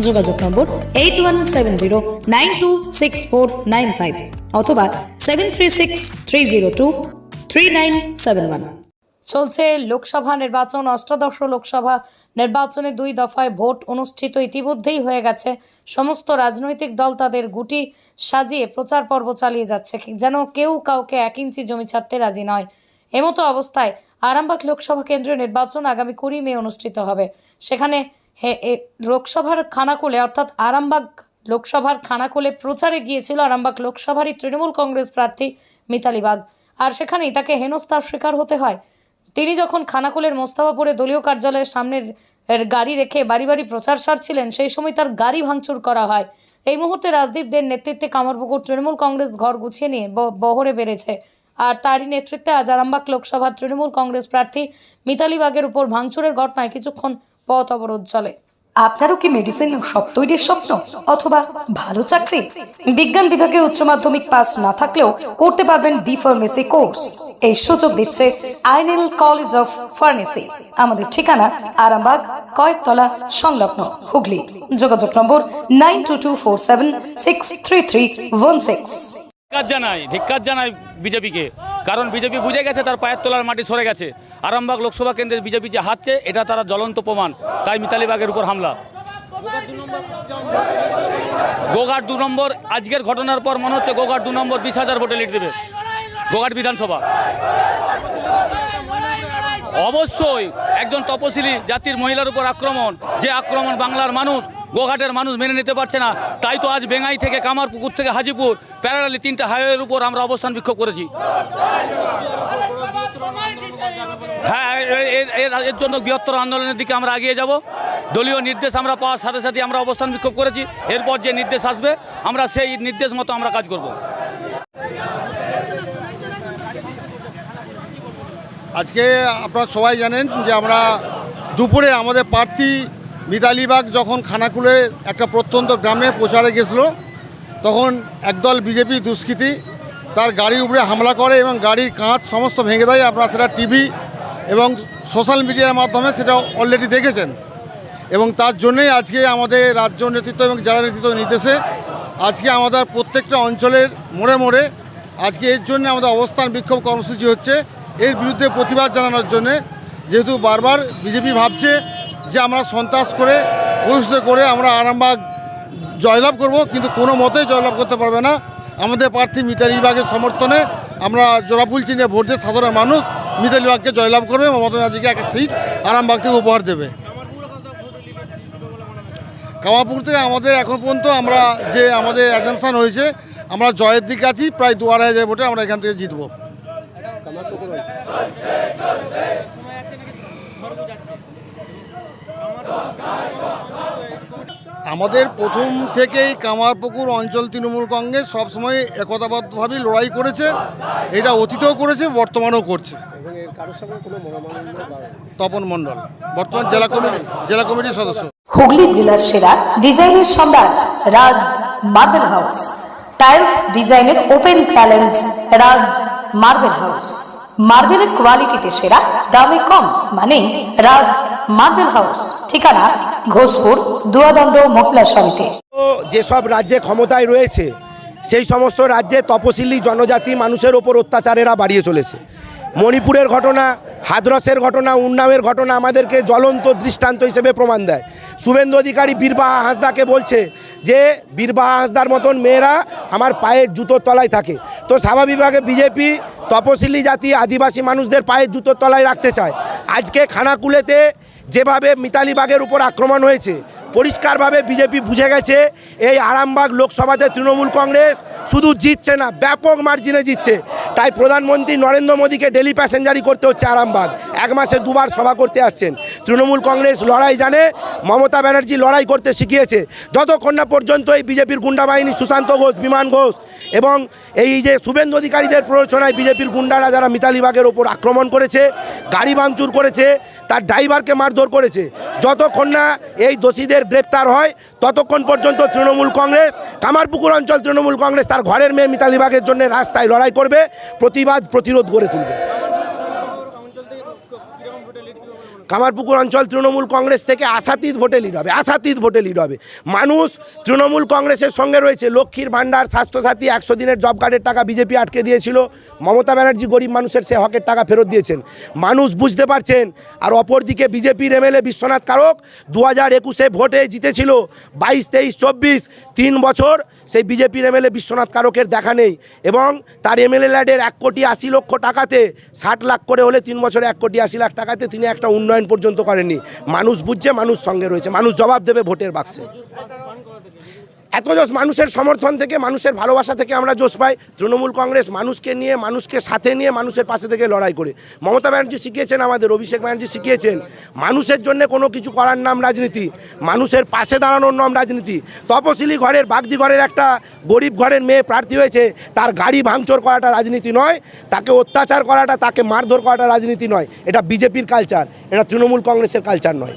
যোগাযোগ number eight one seven zero nine two six four nine five অথবা seven three six three zero two three nine seven one চলছে লোকসভা নির্বাচন, অষ্টাদশ লোকসভা নির্বাচনে দুই দফায় ভোট অনুষ্ঠিত ইতিমধ্যেই হয়ে গেছে। সমস্ত রাজনৈতিক দল তাদের গুটি সাজিয়ে প্রচার পর্ব চালিয়ে যাচ্ছে। যেন কেউ কাউকে এক ইঞ্চি জমি ছাড়তে রাজি নয়। এমতো অবস্থায় আরামবাগ লোকসভা কেন্দ্রীয় নির্বাচন আগামী কুড়ি মে অনুষ্ঠিত হবে। সেখানে হে- লোকসভার খানাকুলে, অর্থাৎ আরামবাগ লোকসভার খানাকুলে প্রচারে গিয়েছিল আরামবাগ লোকসভারই তৃণমূল কংগ্রেস প্রার্থী মিতালি বাগ। আর সেখানেই তাকে হেনস্থার শিকার হতে হয়। তিনি যখন খানাকুলের মোস্তাফাপুরে দলীয় কার্যালয়ের সামনের গাড়ি রেখে বাড়ি বাড়ি প্রচার সারছিলেন, সেই সময় তার গাড়ি ভাঙচুর করা হয়। এই মুহূর্তে রাজদীপদের নেতৃত্বে কামারপুকুর তৃণমূল কংগ্রেস ঘর গুছিয়ে নিয়ে বহরে বেড়েছে। আর তারই নেতৃত্বে আজ আরামবাগ লোকসভার তৃণমূল কংগ্রেস প্রার্থী মিতালি বাগের উপর ভাঙচুরের ঘটনায় কিছুক্ষণ পথ অবরোধ চলে। আপনারও কি মেডিসিন সব তৈরির স্বপ্ন? অথবা ভালো চাকরি? বিজ্ঞান বিভাগে উচ্চ মাধ্যমিক পাস না থাকলেও করতে পারবেন বি ফার্মেসি কোর্স এই সুযোগ দিচ্ছে আইনেল কলেজ অফ ফার্মেসি আমাদের ঠিকানা আরামবাগ কয়েকতলা সংলগ্ন হুগলি। যোগাযোগ number nine two two four seven six three three one six ধিক্কার জানাই ধিক্কার জানাই বিজেপিকে। কারণ বিজেপি বুঝে গেছে তার পায়ের তলার মাটি সরে গেছে। আরামবাগ লোকসভা কেন্দ্রের বিজেপি যে হারছে এটা তারা জ্বলন্ত প্রমাণ। তাই মিতালি বাগের উপর হামলা। গোঘাট দু নম্বর, আজকের ঘটনার পর মনে হচ্ছে গোঘাট দু নম্বর বিশ হাজার ভোটে লিড দেবে। গোঘাট বিধানসভা। অবশ্যই একজন তপশিলি জাতির মহিলার উপর আক্রমণ, যে আক্রমণ বাংলার মানুষ, গোঘাটের মানুষ মেনে নিতে পারছে না, তাই তো আজ বেঙ্গাই থেকে কামারপুকুর থেকে হাজিপুর প্যারালি তিনটা হাইওয়ের উপর আমরা অবস্থান বিক্ষোভ করেছি। হ্যাঁ এর জন্য বৃহত্তর আন্দোলনের দিকে আমরা এগিয়ে যাব। দলীয় নির্দেশ আমরা পাওয়ার সাথে সাথে আমরা অবস্থান বিক্ষোভ করেছি। এরপর যে নির্দেশ আসবে, আমরা সেই নির্দেশ মতো আমরা কাজ করব। আজকে আপনারা সবাই জানেন যে আমরা দুপুরে আমাদের প্রার্থী মিতালিবাগ যখন খানাকুলে একটা প্রত্যন্ত গ্রামে প্রচারে গেছিল, তখন একদল বিজেপি দুষ্কৃতী তার গাড়ির উপরে হামলা করে এবং গাড়ির কাঁচ সমস্ত ভেঙে দেয়। আপনারা সেটা টিভি এবং সোশ্যাল মিডিয়ার মাধ্যমে সেটা অলরেডি দেখেছেন। এবং তার জন্যই আজকে আমাদের রাজ্য নেতৃত্ব এবং জেলা নেতৃত্ব নির্দেশে আজকে আমাদের প্রত্যেকটা অঞ্চলের মোড়ে মোড়ে আজকে এর জন্য আমাদের অবস্থান বিক্ষোভ কর্মসূচি হচ্ছে। এর বিরুদ্ধে প্রতিবাদ জানানোর জন্যে যেহেতু বারবার বিজেপি ভাবছে যে আমরা সন্ত্রাস করে প্রতিষ্ঠিত করে আমরা আরামবাগ জয়লাভ করব, কিন্তু কোনো মতেই জয়লাভ করতে পারবে না। আমাদের প্রার্থী মিতালি বাগের সমর্থনে আমরা জোড়াফুল চিনে ভোট দিয়ে সাধারণ মানুষ মিতালি বাগকে জয়লাভ করবে, মমতা ব্যানার্জিকে একটা সিট আরামবাগ থেকে উপহার দেবে। কামাপুর থেকে আমাদের এখন পর্যন্ত আমরা যে আমাদের অ্যাজেমশন হয়েছে, আমরা জয়ের দিকে আছি, প্রায় দু আড়াই হাজার ভোটে আমরা এখান থেকে জিতবো। আমাদের প্রথম থেকেই কামারপুকুর অঞ্চল তৃণমূল কংগ্রেস সবসময় একতাবদ্ধভাবেই লড়াই করেছে, এটা অতীতেও করেছে, বর্তমানেও করছে। তপন মণ্ডল বর্তমান জেলা কমিটি জেলা কমিটির সদস্য। হুগলি জেলার সেরা ডিজাইনের সম্রাট রাজ মার্বেল হাউস টাইলস ডিজাইনের open challenge Raj marble house. মার্বেলের কোয়ালিটিতে সেরা দামে কম মানে রাজ মার্বেল হাউস। ঠিকানা ঘোষপুর দুয়াদণ্ড মহিলা সমিতি। তো যেসব রাজ্যে ক্ষমতায় রয়েছে সেই সমস্ত রাজ্যে তপশিলি জনজাতি মানুষের ওপর অত্যাচারেরা বাড়িয়ে চলেছে। মণিপুরের ঘটনা, হাদরসের ঘটনা, উন্নাওয়ের ঘটনা আমাদেরকে জ্বলন্ত দৃষ্টান্ত হিসেবে প্রমাণ দেয়। শুভেন্দু অধিকারী বীরবাহা হাঁসদাকে বলছে যে, বীরবাহা হাঁসদার মতন মেয়েরা আমার পায়ের জুতোর তলায় থাকে। তো স্বাভাবিকভাবে বিজেপি তপশিলি জাতি, আদিবাসী মানুষদের পায়ের জুতোর তলায় রাখতে চায়। আজকে খানাকুলেতে যেভাবে মিতালি বাগের উপর আক্রমণ হয়েছে, পরিষ্কারভাবে বিজেপি বুঝে গেছে, এই আরামবাগ লোকসভাতে তৃণমূল কংগ্রেস শুধু জিতছে না, ব্যাপক মার্জিনে জিতছে। তাই প্রধানমন্ত্রী নরেন্দ্র মোদীকে ডেলি প্যাসেঞ্জারি করতে হচ্ছে আরামবাগ। এক মাসে দুবার সভা করতে আসছেন। তৃণমূল কংগ্রেস লড়াই জানে, মমতা ব্যানার্জি লড়াই করতে শিখিয়েছে। যতক্ষণ না পর্যন্ত এই বিজেপির গুন্ডা বাহিনী সুশান্ত ঘোষ, বিমান ঘোষ এবং এই যে শুভেন্দু অধিকারীদের প্ররোচনায় বিজেপির গুন্ডারা যারা মিতালিবাগের ওপর আক্রমণ করেছে, গাড়ি ভাঙচুর করেছে, তার ড্রাইভারকে মারধর করেছে, যতক্ষণ না এই দোষীদের গ্রেপ্তার হয়, ততক্ষণ পর্যন্ত তৃণমূল কংগ্রেস, কামারপুকুর অঞ্চল তৃণমূল কংগ্রেস তার ঘরের মেয়ে মিতালিবাগের জন্য রাস্তায় লড়াই করবে, প্রতিবাদ প্রতিরোধ গড়ে তুলবে। কামারপুকুর অঞ্চল তৃণমূল কংগ্রেস থেকে আশাতীত ভোটে লিড হবে, আশাতীত ভোটে লিড হবে। মানুষ তৃণমূল কংগ্রেসের সঙ্গে রয়েছে, লক্ষ্মীর ভাণ্ডার, স্বাস্থ্যসাথী, একশো দিনের জব কার্ডের টাকা বিজেপি আটকে দিয়েছিল, মমতা ব্যানার্জি গরিব মানুষের সে হকের টাকা ফেরত দিয়েছেন। মানুষ বুঝতে পারছেন, আর অপরদিকে বিজেপির এমএলএ বিশ্বনাথ কারক দু হাজার একুশে ভোটে জিতেছিল, বাইশ, তেইশ, চব্বিশ তিন বছর সেই বিজেপির এমএলএ বিশ্বনাথ কারকের দেখা নেই এবং তার এমএলএ ল্যাডের এক কোটি আশি লক্ষ টাকাতে, ষাট লাখ করে হলে তিন বছরে এক কোটি আশি লাখ টাকাতে তিনি একটা উন্নয়ন পর্যন্ত করেননি। মানুষ বুঝছে, মানুষ সঙ্গে রয়েছে, মানুষ জবাব দেবে ভোটের বাক্সে। এত জোশ মানুষের সমর্থন থেকে, মানুষের ভালোবাসা থেকে আমরা জোশ পাই। তৃণমূল কংগ্রেস মানুষকে নিয়ে, মানুষকে সাথে নিয়ে মানুষের পাশে থেকে লড়াই করে। মমতা ব্যানার্জি শিখিয়েছেন আমাদের, অভিষেক ব্যানার্জি শিখিয়েছেন, মানুষের জন্য কোনো কিছু করার নাম রাজনীতি, মানুষের পাশে দাঁড়ানোর নাম রাজনীতি। তপশিলি ঘরের, বাগদি ঘরের একটা গরিব ঘরের মেয়ে প্রার্থী হয়েছে, তার গাড়ি ভাঙচুর করাটা রাজনীতি নয়, তাকে অত্যাচার করাটা, তাকে মারধর করাটা রাজনীতি নয়। এটা বিজেপির কালচার এটা তৃণমূল কংগ্রেসের কালচার নয়।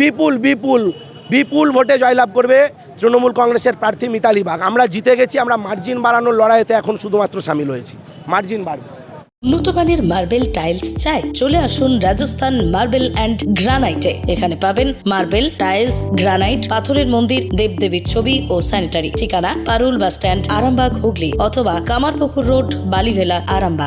বিপুল বিপুল বিপুল ভোটে জয়লাভ করবে তৃণমূল কংগ্রেসের প্রার্থী মিতালি বাগ আমরা জিতে গেছি, আমরা মার্জিন বাড়ানোর লড়াইতে এখন শুধুমাত্র সামিল হয়েছি। মার্জিন বাড়বে। উন্নত মানের মার্বেল টাইলস চাই, চলে আসুন রাজস্থান মার্বেল অ্যান্ড গ্রানাইটে। এখানে পাবেন মার্বেল টাইলস, গ্রানাইট, পাথরের মন্দির, দেবদেবীর ছবি ও স্যানিটারি। ঠিকানা পারুল বাস স্ট্যান্ড, আরামবাগ, হুগলি অথবা কামারপুকুর রোড, বালিভেলা, আরামবাগ।